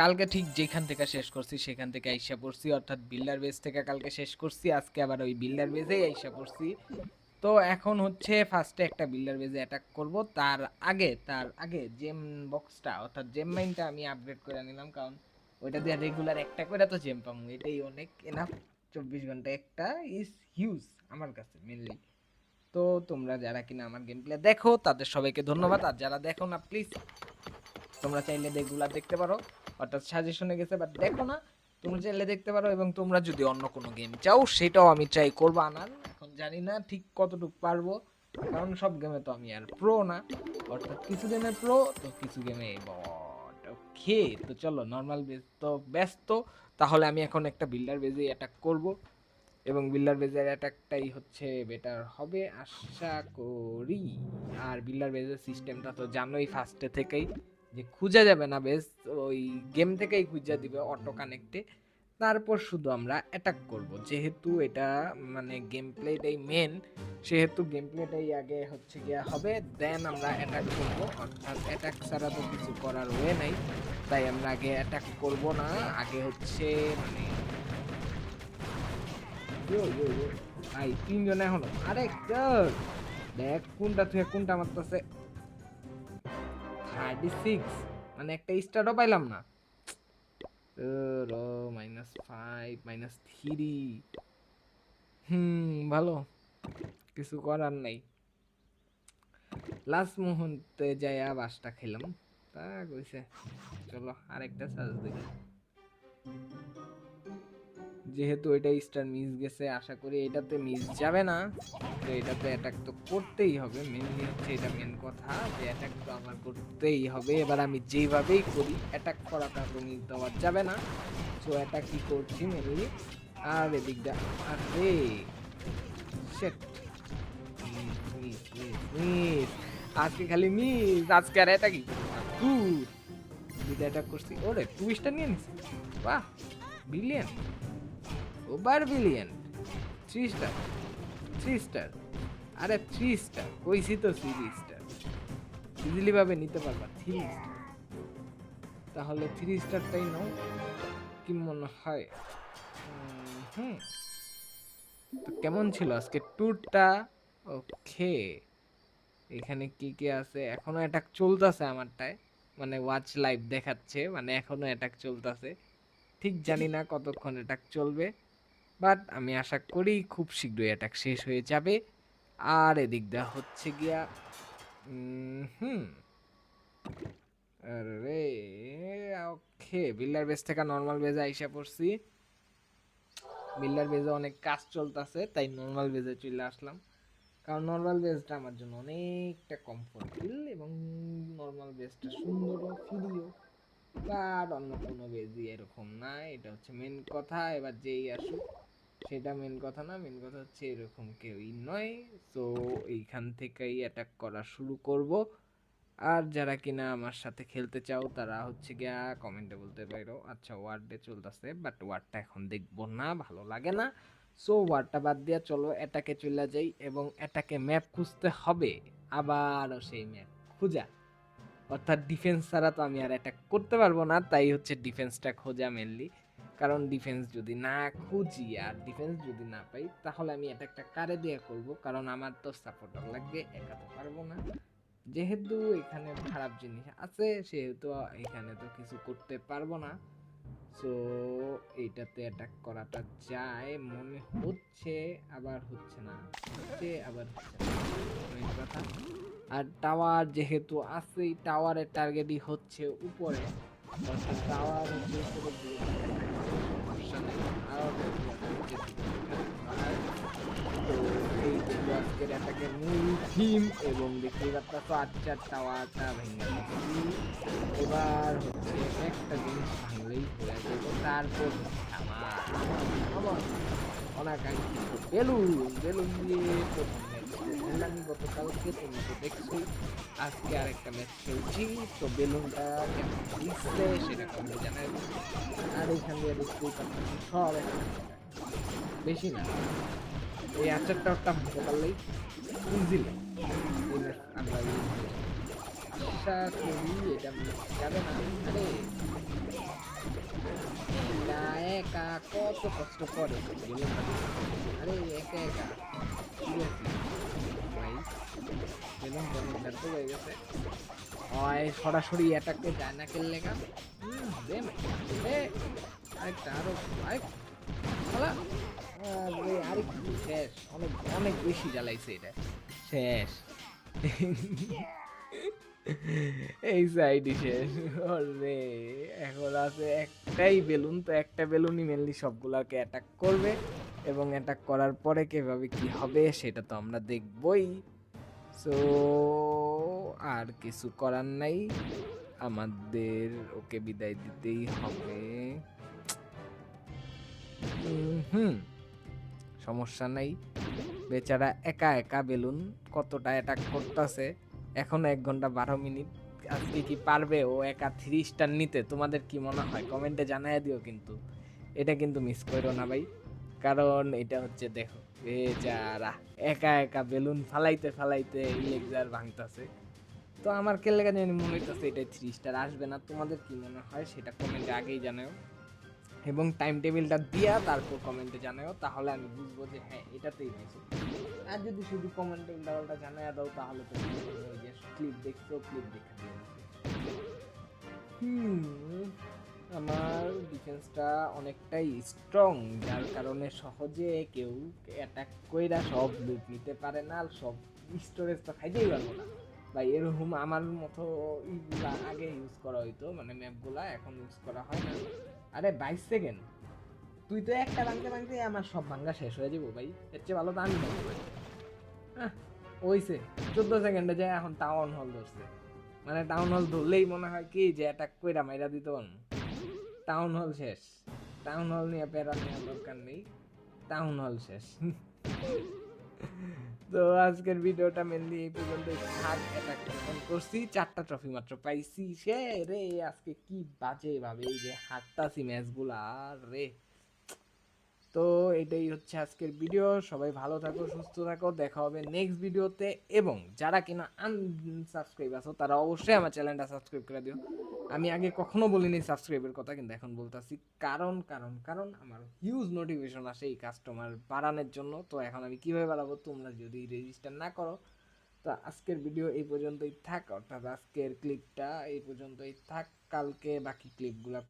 কালকে ঠিক যেখান থেকে শেষ করছি, সেখান থেকে আইসা পড়ছি। অর্থাৎ বিল্ডার বেস থেকে কালকে শেষ করছি, আজকে আবার ওই বিল্ডার বেজেই আইসা পড়ছি। তো এখন হচ্ছে ফার্স্টে একটা বিল্ডার বেজে অ্যাটাক করব। তার আগে তার আগে জেম বক্সটা অর্থাৎ জেম মাইনটা আমি আপগ্রেড করে নিলাম। কারণ ওইটা দিয়ে রেগুলার একটা করে তো জেম পাবো। এটাই অনেক এনাফ চব্বিশ ঘণ্টা একটা ইজ হিউজ আমার কাছে মেনলি তো তোমরা যারা কিনা আমার গেম প্লে দেখো, তাদের সবাইকে ধন্যবাদ। আর যারা দেখো না প্লিজ তোমরা চাইলে রেগুলার দেখতে পারো। অর্থাৎ সাজেশনে গেছে বাট দেখো না তোমরা চাইলে দেখতে পারো এবং তোমরা যদি অন্য কোনো গেম চাও, সেটাও আমি ট্রাই করব। আনার এখন জানি না ঠিক কতটুকু পারব, কারণ সব গেমে তো আমি আর প্রো না। অর্থাৎ কিছু গেমে প্রো তো কিছু গেমে বট ওকে তো চলো নর্মাল বেস তো ব্যস্ত। তাহলে আমি এখন একটা বিল্ডার বেজে অ্যাটাক করব। এবং বিল্ডার বেজের অ্যাটাকটাই হচ্ছে বেটার হবে, আশা করি। আর বিল্ডার বেজের সিস্টেমটা তো জানোই ফার্স্টে থেকেই। যে খুঁজে যাবে না বেশ, ওই গেম থেকেই খুঁজে দিবে অটো কানেক্টে তারপর শুধু আমরা অ্যাটাক করব। যেহেতু এটা মানে গেম প্লেটাই মেন সেহেতু গেম প্লেটাই আগে হচ্ছে গিয়া হবে দেন আমরা অ্যাটাক করব। অর্থাৎ অ্যাটাক ছাড়া তো কিছু করার ওয়ে নাই। তাই আমরা আগে অ্যাটাক করব না। আগে হচ্ছে মানে আই, তিনজন এখনও। আরে দেখ, কোনটা থেকে কোনটা মারতেছে? থার্টি সিক্স মানে একটা স্টারও পাইলাম না। মাইনাস ফাইভ মাইনাস থ্রি হুম, ভালো। কিছু করার নাই। লাস্ট মুহূর্তে যাইয়া বাসটা খেলাম। তা কইছে, চলো আরেকটা সাজ দেখি যেহেতু এটা স্টার মিস গেছে, আশা করি এটাতে মিস যাবে না। তো এটাতে অ্যাটাক তো করতেই হবে। মেনলি হচ্ছে এটা মেন কথা যে অ্যাটাক তো আমার করতেই হবে। এবার আমি যেইভাবেই করি অ্যাটাক করাটা তো মিস দেওয়া যাবে না। সো কি করছি, মেনলি? আর এদিকটা, আরে মিস আজকে খালি মিস আজকে আর অ্যাটাকই দুইটা অ্যাটাক করছি। ওরে টু স্টার নিয়ে নিছি বাহ billion over billion three star three star আরে থ্রি স্টার কইছি তো থ্রি স্টার ইজিলি ভাবে নিতে পারবা থ্রি স্টার তাহলে থ্রি স্টারটাই নাও, কি মনে হয়? হুম কেমন ছিল আজকে ট্যুরটা ওকে এখানে কি কি আছে? এখনও অ্যাটাক চলতেছে আমারটায় মানে ওয়াচ লাইভ দেখাচ্ছে মানে এখনও অ্যাটাক চলতেছে। ঠিক জানি না কতক্ষণ অ্যাটাক চলবে। বাট আমি আশা করি খুব শীঘ্রই অ্যাটাক শেষ হয়ে যাবে। আর এদিক দা হচ্ছে গিয়া হুম। আরে, ওকে বিল্ডার বেস থেকে নর্মাল বেজে আইসা পড়ছি। বিল্ডার বেজে অনেক কাজ চলতেছে, তাই নর্মাল বেজে চলে আসলাম। কারণ নর্মাল বেসটা আমার জন্য অনেকটা কমফোর্টেবল এবং নর্মাল বেসটা সুন্দরও ফিরিও বাট অন্য কোনো বেজি এরকম না, এটা হচ্ছে মেন কথা। এবার যেই আসুক সেটা মেন কথা না মেন কথা হচ্ছে এরকম কেউই নয়। তো এইখান থেকেই অ্যাটাক করা শুরু করব। আর যারা কিনা আমার সাথে খেলতে চাও, তারা হচ্ছে গিয়া কমেন্টে বলতে পারো আচ্ছা ওয়ার্ডে চলতেছে বাট ওয়ার্ডটা এখন দেখব না, ভালো লাগে না। সো ওয়ার্ডটা বাদ দিয়া চলো এটাকে চলে যাই এবং এটাকে ম্যাপ খুঁজতে হবে। আবারও সেই ম্যাপ খুঁজা। অর্থাৎ ডিফেন্স ছাড়া তো আমি আর অ্যাটাক করতে পারব না, তাই হচ্ছে ডিফেন্সটা খোঁজা মেনলি কারণ ডিফেন্স যদি না খুঁজি আর ডিফেন্স যদি না পাই, তাহলে আমি অ্যাটাকটা কারে দিয়ে করব। কারণ আমার তো সাপোর্টার লাগবে, একা তো পারব না। যেহেতু এখানে খারাপ জিনিস আছে, সেহেতু এখানে তো কিছু করতে পারব না। সো এইটাতে অ্যাটাক করাটা যায়, মনে হচ্ছে, আবার হচ্ছে না। হচ্ছে, আবার হচ্ছে কথা। আর টাওয়ার যেহেতু আছেই টাওয়ারের টার্গেটই হচ্ছে উপরে। টাওয়ার হচ্ছে সমস্যা নেই। আর তো এই ছিল আজকের অ্যাটাকের মূল থিম এবং দেখতেই পাচ্ছ ভেঙে এবার হচ্ছে একটা জিনিস ভাঙলেই হয়ে যাবে তারপর আমার অনাকাঙ্ক্ষিত বেলুন বেলুন দিয়ে ম্যাচ খেললাম গতকালকে তুমি তো আজকে আরেকটা ম্যাচ তো বেলুনটা দিচ্ছে সেটা কমে আর এখান দিয়ে দেখতেই বেশি না এই আচারটা একটা ভাঙতে পারলেই আমরা win হয়ে আশা করি এটা যাবে না আরে কত কষ্ট করে। আরে, একা একা। হয়ে গেছে। হয় সরাসরি অ্যাটাকে যায় না খেললে গা আরেকটা, আরও, আরেক। শেষ। অনেক অনেক বেশি জ্বালাইছে এটা। শেষ। এই সাইডই শেষ। ওরে, এখন আছে একটাই বেলুন, তো একটা বেলুনই মেনলি সবগুলাকে অ্যাটাক করবে। এবং অ্যাটাক করার পরে কীভাবে কি হবে, সেটা তো আমরা দেখবই। সো, আর কিছু করার নাই। আমাদের ওকে বিদায় দিতেই হবে। হুম সমস্যা নাই। বেচারা একা একা বেলুন কতটা অ্যাটাক করতেছে? এখন এক ঘণ্টা বারো মিনিট। আজকে কি পারবে? ও একা থ্রি স্টার নিতে। তোমাদের কি মনে হয়? কমেন্টে জানাই দিও কিন্তু। এটা কিন্তু মিস করো না ভাই। কারণ এটা হচ্ছে দেখো বেচারা একা একা বেলুন ফালাইতে ফালাইতে ইলেকজার ভাঙতাছে। তো আমার কেলে জানি মনে হইতেছে এটা থ্রি স্টার আসবে না? তোমাদের কি মনে হয়? সেটা কমেন্টে আগেই জানাও এবং টাইম টেবিলটা দিয়া তারপর কমেন্টে জানাও তাহলে আমি বুঝব যে হ্যাঁ এটাতেই বেশি আর যদি শুধু কমেন্টে উল্টাপাল্টা জানাই দাও, তাহলে তো ক্লিপ দেখছ ক্লিপ দেখে হুম। আমার ডিফেন্সটা অনেকটাই স্ট্রং যার কারণে সহজে কেউ অ্যাটাক কইরা সব লুট নিতে পারে না সব স্টোরেজ তো খাইতেই পারব না। বা এরকম আমার মতো ইগুলা আগে ইউজ করা হইতো মানে ম্যাপগুলা এখন ইউজ করা হয় না। আরে বাইশ সেকেন্ড তুই তো একটা ভাঙতে ভাঙতে আমার সব ভাঙ্গা শেষ হয়ে যাব ভাই। এর চেয়ে ভালো তো আমি ভাঙতে পারি আহ, ওইসে চোদ্দ সেকেন্ডে যায় এখন টাউন হল ধরছে। মানে টাউন হল ধরলেই মনে হয় কি যে অ্যাটাক কইরা মাইরা দিত টাউন হল শেষ। টাউন হল নিয়ে প্যারা নেওয়ার দরকার নেই। টাউন হল শেষ। তো আজকের ভিডিওটা মেনলি এই পর্যন্ত থাক অ্যাটাক করছি, চারটা ট্রফি মাত্র পাইছি। সে রে, আজকে কি বাজে ভাবে এই যে হাঁটতাছি ম্যাচগুলা রে তো এটাই হচ্ছে আজকের ভিডিও সবাই ভালো থাকো, সুস্থ থাকো। দেখা হবে নেক্সট ভিডিওতে এবং যারা কিনা আনসাবস্ক্রাইব আছো, তারা অবশ্যই আমার চ্যানেলটা সাবস্ক্রাইব করে দিও। আমি আগে কখনো বলিনি সাবস্ক্রাইবের কথা, কিন্তু এখন বলতেছি। কারণ কারণ কারণ আমার হিউজ নোটিফিকেশন আসে এই কাস্টমার বাড়ানোর জন্য। তো এখন আমি কীভাবে বাড়াবো, তোমরা যদি রেজিস্টার না করো, তো আজকের ভিডিও এই পর্যন্তই থাক। অর্থাৎ আজকের ক্লিপটা এই পর্যন্তই থাক। কালকে বাকি ক্লিপগুলো